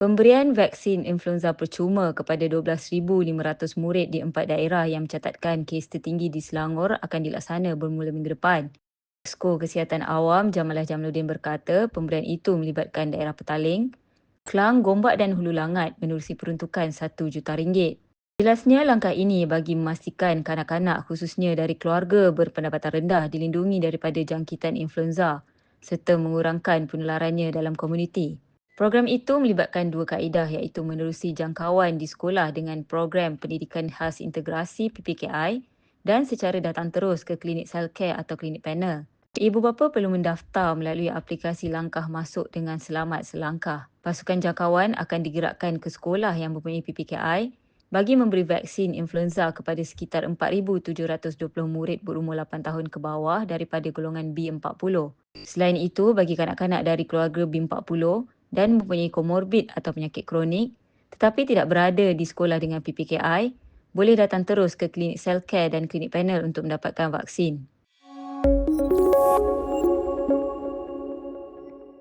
Pemberian vaksin influenza percuma kepada 12,500 murid di empat daerah yang mencatatkan kes tertinggi di Selangor akan dilaksana bermula minggu depan. Esko Kesihatan Awam Jamalah Jamaluddin berkata pemberian itu melibatkan daerah Petaling, Kelang, Gombak dan Hulu Langat menerusi peruntukan RM1 juta ringgit. Jelasnya langkah ini bagi memastikan kanak-kanak khususnya dari keluarga berpendapatan rendah dilindungi daripada jangkitan influenza serta mengurangkan penularannya dalam komuniti. Program itu melibatkan dua kaedah iaitu menerusi jangkauan di sekolah dengan program pendidikan khas integrasi PPKI dan secara datang terus ke klinik selcare atau klinik panel. Ibu bapa perlu mendaftar melalui aplikasi langkah masuk dengan selamat selangkah. Pasukan jangkauan akan digerakkan ke sekolah yang mempunyai PPKI bagi memberi vaksin influenza kepada sekitar 4,720 murid berumur 8 tahun ke bawah daripada golongan B40. Selain itu, bagi kanak-kanak dari keluarga B40, dan mempunyai komorbid atau penyakit kronik tetapi tidak berada di sekolah dengan PPKI, boleh datang terus ke klinik selcare dan klinik panel untuk mendapatkan vaksin.